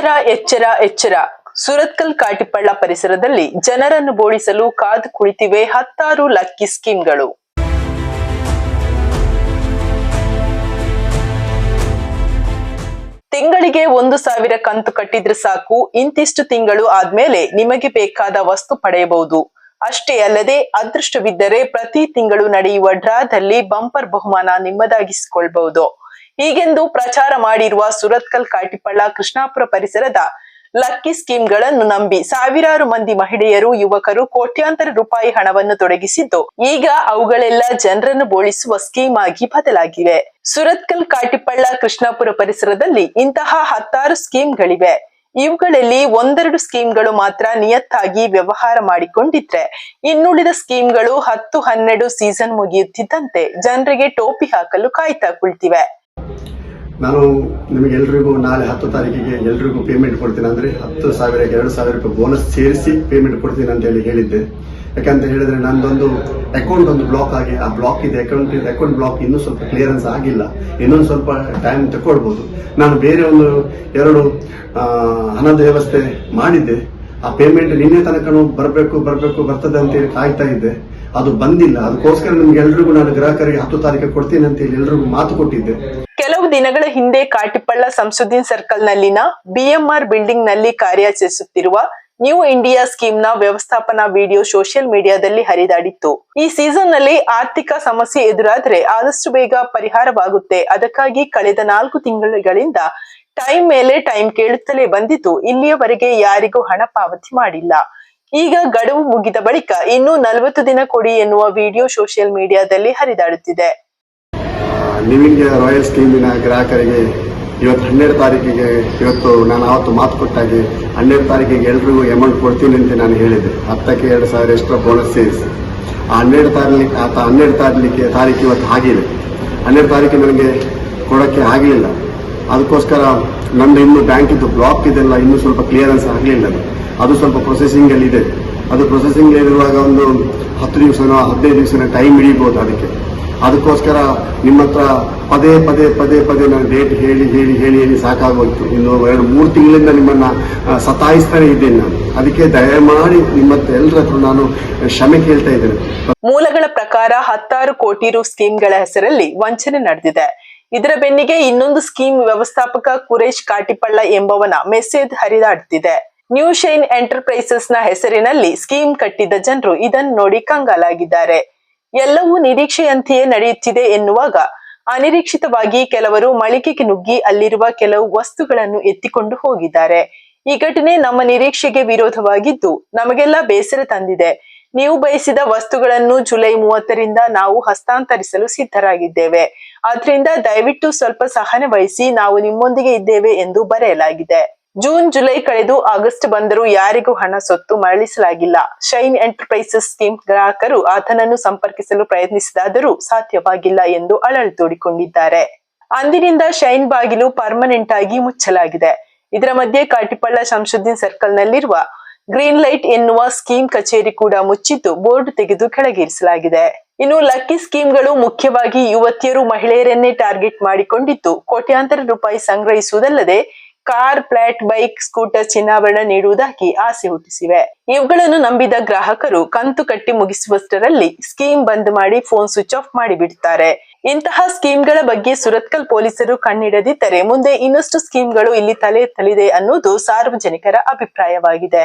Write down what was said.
ಎಚ್ಚರ ಎಚ್ಚರ ಎಚ್ಚರ. ಸುರತ್ಕಲ್ ಕಾಟಿಪಳ್ಳ ಪರಿಸರದಲ್ಲಿ ಜನರನ್ನು ಬೋಳಿಸಲು ಕಾದು ಕುಳಿತಿವೆ ಹತ್ತಾರು ಲಕ್ಕಿ ಸ್ಕೀಮ್ಗಳು. ತಿಂಗಳಿಗೆ ಒಂದು ಸಾವಿರ ಕಂತು ಕಟ್ಟಿದ್ರೆ ಸಾಕು. ಇಂತಿಷ್ಟು ತಿಂಗಳು ಆದ್ಮೇಲೆ ನಿಮಗೆ ಬೇಕಾದ ವಸ್ತು ಪಡೆಯಬಹುದು. ಅಷ್ಟೇ ಅಲ್ಲದೆ, ಅದೃಷ್ಟವಿದ್ದರೆ ಪ್ರತಿ ತಿಂಗಳು ನಡೆಯುವ ಡ್ರಾದಲ್ಲಿ ಬಂಪರ್ ಬಹುಮಾನ ನಿಮ್ಮದಾಗಿಸಿಕೊಳ್ಬಹುದು. ಹೀಗೆಂದು ಪ್ರಚಾರ ಮಾಡಿರುವ ಸುರತ್ಕಲ್ ಕಾಟಿಪಳ್ಳ ಕೃಷ್ಣಾಪುರ ಪರಿಸರದ ಲಕ್ಕಿ ಸ್ಕೀಮ್ಗಳನ್ನು ನಂಬಿ ಸಾವಿರಾರು ಮಂದಿ ಮಹಿಳೆಯರು, ಯುವಕರು ಕೋಟ್ಯಾಂತರ ರೂಪಾಯಿ ಹಣವನ್ನು ತೊಡಗಿಸಿದ್ದು, ಈಗ ಅವುಗಳೆಲ್ಲ ಜನರನ್ನು ಬೋಳಿಸುವ ಸ್ಕೀಮ್ ಆಗಿ ಬದಲಾಗಿವೆ. ಸುರತ್ಕಲ್ ಕಾಟಿಪಳ್ಳ ಕೃಷ್ಣಾಪುರ ಪರಿಸರದಲ್ಲಿ ಇಂತಹ ಹತ್ತಾರು ಸ್ಕೀಮ್ಗಳಿವೆ. ಇವುಗಳಲ್ಲಿ ಒಂದೆರಡು ಸ್ಕೀಮ್ಗಳು ಮಾತ್ರ ನಿಯತ್ತಾಗಿ ವ್ಯವಹಾರ ಮಾಡಿಕೊಂಡಿದ್ರೆ, ಇನ್ನುಳಿದ ಸ್ಕೀಮ್ಗಳು ಹತ್ತು ಹನ್ನೆರಡು ಸೀಸನ್ ಮುಗಿಯುತ್ತಿದ್ದಂತೆ ಜನರಿಗೆ ಟೋಪಿ ಹಾಕಲು ಕಾಯ್ತಾ ಕುಳಿತಿವೆ ನಾನು ನಿಮಗೆ ಎಲ್ರಿಗೂ ನಾಳೆ ಹತ್ತು ತಾರೀಕಿಗೆ ಎಲ್ರಿಗೂ ಪೇಮೆಂಟ್ ಕೊಡ್ತೀನಿ ಅಂದ್ರೆ ಹತ್ತು ಸಾವಿರಕ್ಕೆ ಎರಡು ಸಾವಿರ ರೂಪಾಯಿ ಬೋನಸ್ ಸೇರಿಸಿ ಪೇಮೆಂಟ್ ಕೊಡ್ತೀನಿ ಅಂತ ಹೇಳಿ ಹೇಳಿದ್ದೆ. ಯಾಕಂತ ಹೇಳಿದ್ರೆ ನಂದೊಂದು ಅಕೌಂಟ್ ಒಂದು ಬ್ಲಾಕ್ ಆಗಿ, ಆ ಬ್ಲಾಕ್ ಇದೆ ಅಕೌಂಟ್ ಇದೆ ಅಕೌಂಟ್ ಬ್ಲಾಕ್ ಇನ್ನೂ ಸ್ವಲ್ಪ ಕ್ಲಿಯರೆನ್ಸ್ ಆಗಿಲ್ಲ. ಇನ್ನೊಂದು ಸ್ವಲ್ಪ ಟೈಮ್ ತಗೊಳ್ಬೋದು ನಾನು ಬೇರೆ ಒಂದು ಎರಡು ಹಣದ ವ್ಯವಸ್ಥೆ ಮಾಡಿದ್ದೆ. ಆ ಪೇಮೆಂಟ್ ನಿನ್ನೆ ತನಕನೂ ಬರಬೇಕು ಬರಬೇಕು, ಬರ್ತದೆ ಅಂತ ಹೇಳಿ ಕಾಯ್ತಾ ಇದ್ದೆ. ಅದು ಬಂದಿಲ್ಲ. ಅದಕ್ಕೋಸ್ಕರ ನಿಮ್ಗೆ ಎಲ್ರಿಗೂ ನಾನು ಗ್ರಾಹಕರಿಗೆ ಹತ್ತು ತಾರೀಕು ಕೊಡ್ತೀನಿ ಅಂತ ಹೇಳಿ ಎಲ್ರಿಗೂ ಮಾತು ಕೊಟ್ಟಿದ್ದೆ. ದಿನಗಳ ಹಿಂದೆ ಕಾಟಿಪಳ್ಳ ಸಂಸುದ್ದೀನ್ ಸರ್ಕಲ್ ನಲ್ಲಿನ ಬಿಎಂಆರ್ ಬಿಲ್ಡಿಂಗ್ನಲ್ಲಿ ಕಾರ್ಯಾಚರಿಸುತ್ತಿರುವ ನ್ಯೂ ಇಂಡಿಯಾ ಸ್ಕೀಮ್ನ ವ್ಯವಸ್ಥಾಪನಾ ವಿಡಿಯೋ ಸೋಷಿಯಲ್ ಮೀಡಿಯಾದಲ್ಲಿ ಹರಿದಾಡಿತ್ತು. ಈ ಸೀಸನ್ನಲ್ಲಿ ಆರ್ಥಿಕ ಸಮಸ್ಯೆ ಎದುರಾದ್ರೆ ಆದಷ್ಟು ಬೇಗ ಪರಿಹಾರವಾಗುತ್ತೆ. ಅದಕ್ಕಾಗಿ ಕಳೆದ ನಾಲ್ಕು ತಿಂಗಳುಗಳಿಂದ ಟೈಮ್ ಮೇಲೆ ಟೈಮ್ ಕೇಳುತ್ತಲೇ ಬಂದಿತು ಇಲ್ಲಿಯವರೆಗೆ ಯಾರಿಗೂ ಹಣ ಪಾವತಿ ಮಾಡಿಲ್ಲ. ಈಗ ಗಡುವು ಮುಗಿದ ಬಳಿಕ ಇನ್ನೂ ನಲವತ್ತು ದಿನ ಕೊಡಿ ಎನ್ನುವ ವಿಡಿಯೋ ಸೋಷಿಯಲ್ ಮೀಡಿಯಾದಲ್ಲಿ ಹರಿದಾಡುತ್ತಿದೆ. ನ್ಯೂ ಇಂಡಿಯಾ ರಾಯಲ್ ಸ್ಕೀಮಿನ ಗ್ರಾಹಕರಿಗೆ ಇವತ್ತು ಹನ್ನೆರಡು ತಾರೀಕಿಗೆ ಇವತ್ತು ನಾನು ಆವತ್ತು ಮಾತು ಕೊಟ್ಟಾಗಿ ಹನ್ನೆರಡು ತಾರೀಕಿಗೆ ಎಲ್ರಿಗೂ ಅಮೌಂಟ್ ಕೊಡ್ತೀನಿ ಅಂತ ನಾನು ಹೇಳಿದೆ. ಹತ್ತಕ್ಕೆ ಎರಡು ಸಾವಿರ ಎಕ್ಸ್ಟ್ರಾ ಬೋನಸ್ ಸೇರಿಸಿ ಆ ಹನ್ನೆರಡು ತಾರೀಕು ಆತ ಹನ್ನೆರಡು ತಾರೀಕಿಗೆ ತಾರೀಕು ಇವತ್ತು ಆಗಿದೆ ಹನ್ನೆರಡು ತಾರೀಕು ನನಗೆ ಕೊಡೋಕ್ಕೆ ಆಗಲಿಲ್ಲ. ಅದಕ್ಕೋಸ್ಕರ ನನ್ನ ಇನ್ನೂ ಬ್ಯಾಂಕಿದ್ದು ಬ್ಲಾಕ್ ಇದೆಲ್ಲ ಇನ್ನೂ ಸ್ವಲ್ಪ ಕ್ಲಿಯರೆನ್ಸ್ ಆಗಲಿಲ್ಲ ಅದು. ಸ್ವಲ್ಪ ಪ್ರೊಸೆಸಿಂಗ್ ಅಲ್ಲಿ ಇದೆ. ಅದು ಪ್ರೊಸೆಸಿಂಗ್ ಇರುವಾಗ ಒಂದು ಹತ್ತು ದಿವಸನೋ ಹದಿನೈದು ದಿವಸನ ಟೈಮ್ ಹಿಡಿಬೋದು ಅದಕ್ಕೆ. ಅದಕ್ಕೋಸ್ಕರ ನಿಮ್ಮ ಹತ್ರ ಪದೇ ಪದೇ ಪದೇ ಪದೇ ನಾನು ಡೇಟ್ ಹೇಳಿ ಹೇಳಿ ಹೇಳಿ ಹೇಳಿ ಸಾಕಾಗೋಯ್ತು ಇನ್ನು ಎರಡು ಮೂರು ತಿಂಗಳಿಂದ ನಿಮ್ಮನ್ನ ಸತಾಯಿಸ್ತಾನೆ ಇದ್ದೇನೆ ನಾನು. ಅದಕ್ಕೆ ದಯಮಾಡಿ ನಿಮ್ಮ ಹತ್ರ ಎಲ್ಲರ ಹತ್ರ ನಾನು ಕ್ಷಮೆ ಕೇಳ್ತಾ ಇದ್ದೇನೆ. ಮೂಲಗಳ ಪ್ರಕಾರ ಹತ್ತಾರು ಕೋಟಿ ರು ಸ್ಕೀಮ್ಗಳ ಹೆಸರಲ್ಲಿ ವಂಚನೆ ನಡೆದಿದೆ. ಇದರ ಬೆನ್ನಿಗೆ ಇನ್ನೊಂದು ಸ್ಕೀಮ್ ವ್ಯವಸ್ಥಾಪಕ ಕುರೇಶ್ ಕಾಟಿಪಳ್ಳ ಎಂಬವನ ಮೆಸೇಜ್ ಹರಿದಾಡುತ್ತಿದೆ ನ್ಯೂ ಶೈನ್ ಎಂಟರ್ಪ್ರೈಸಸ್ನ ಹೆಸರಿನಲ್ಲಿ ಸ್ಕೀಮ್ ಕಟ್ಟಿದ್ದ ಜನರು ಇದನ್ನು ನೋಡಿ ಕಂಗಾಲಾಗಿದ್ದಾರೆ. ಎಲ್ಲವೂ ನಿರೀಕ್ಷೆಯಂತೆಯೇ ನಡೆಯುತ್ತಿದೆ ಎನ್ನುವಾಗ ಅನಿರೀಕ್ಷಿತವಾಗಿ ಕೆಲವರು ಮಳಿಗೆಗೆ ನುಗ್ಗಿ ಅಲ್ಲಿರುವ ಕೆಲವು ವಸ್ತುಗಳನ್ನು ಎತ್ತಿಕೊಂಡು ಹೋಗಿದ್ದಾರೆ. ಈ ಘಟನೆ ನಮ್ಮ ನಿರೀಕ್ಷೆಗೆ ವಿರೋಧವಾಗಿದ್ದು ನಮಗೆಲ್ಲ ಬೇಸರ ತಂದಿದೆ. ನೀವು ಬಯಸಿದ ವಸ್ತುಗಳನ್ನು ಜುಲೈ ಮೂವತ್ತರಿಂದ ನಾವು ಹಸ್ತಾಂತರಿಸಲು ಸಿದ್ಧರಾಗಿದ್ದೇವೆ. ಆದ್ರಿಂದ ದಯವಿಟ್ಟು ಸ್ವಲ್ಪ ಸಹನೆ ವಹಿಸಿ ನಾವು ನಿಮ್ಮೊಂದಿಗೆ ಇದ್ದೇವೆ ಎಂದು ಬರೆಯಲಾಗಿದೆ. ಜೂನ್, ಜುಲೈ ಕಳೆದು ಆಗಸ್ಟ್ ಬಂದರೂ ಯಾರಿಗೂ ಹಣ ಸೊತ್ತು ಮರಳಿಸಲಾಗಿಲ್ಲ. ಶೈನ್ ಎಂಟರ್ಪ್ರೈಸಸ್ ಸ್ಕೀಮ್ ಗ್ರಾಹಕರು ಆತನನ್ನು ಸಂಪರ್ಕಿಸಲು ಪ್ರಯತ್ನಿಸಿದಾದರೂ ಸಾಧ್ಯವಾಗಿಲ್ಲ ಎಂದು ಅಳಲು ತೋಡಿಕೊಂಡಿದ್ದಾರೆ. ಅಂದಿನಿಂದ ಶೈನ್ ಬಾಗಿಲು ಪರ್ಮನೆಂಟ್ ಆಗಿ ಮುಚ್ಚಲಾಗಿದೆ. ಇದರ ಮಧ್ಯೆ ಕಾಟಿಪಳ್ಳ ಶಂಶುದ್ದೀನ್ ಸರ್ಕಲ್ ನಲ್ಲಿರುವ ಗ್ರೀನ್ ಲೈಟ್ ಎನ್ನುವ ಸ್ಕೀಮ್ ಕಚೇರಿ ಕೂಡ ಮುಚ್ಚಿದ್ದು ಬೋರ್ಡ್ ತೆಗೆದು ಕೆಳಗಿರಿಸಲಾಗಿದೆ. ಇನ್ನು ಲಕ್ಕಿ ಸ್ಕೀಮ್ಗಳು ಮುಖ್ಯವಾಗಿ ಯುವತಿಯರು ಮಹಿಳೆಯರನ್ನೇ ಟಾರ್ಗೆಟ್ ಮಾಡಿಕೊಂಡಿದ್ದು ಕೋಟ್ಯಾಂತರ ರೂಪಾಯಿ ಸಂಗ್ರಹಿಸುವುದಲ್ಲದೆ ಕಾರ್, ಫ್ಲಾಟ್, ಬೈಕ್, ಸ್ಕೂಟರ್ ಚಿನ್ನಾಭರಣ ನೀಡುವುದಾಗಿ ಆಸೆ ಹುಟ್ಟಿಸಿವೆ. ಇವುಗಳನ್ನು ನಂಬಿದ ಗ್ರಾಹಕರು ಕಂತು ಕಟ್ಟಿ ಮುಗಿಸುವಷ್ಟರಲ್ಲಿ ಸ್ಕೀಮ್ ಬಂದ್ ಮಾಡಿ ಫೋನ್ ಸ್ವಿಚ್ ಆಫ್ ಮಾಡಿಬಿಡುತ್ತಾರೆ ಇಂತಹ ಸ್ಕೀಮ್ಗಳ ಬಗ್ಗೆ ಸುರತ್ಕಲ್ ಪೊಲೀಸರು ಕಣ್ಣಿಡದಿದ್ದರೆ ಮುಂದೆ ಇನ್ನಷ್ಟು ಸ್ಕೀಮ್ಗಳು ಇಲ್ಲಿ ತಲೆ ತಲಿದೆ ಅನ್ನೋದು ಸಾರ್ವಜನಿಕರ ಅಭಿಪ್ರಾಯವಾಗಿದೆ.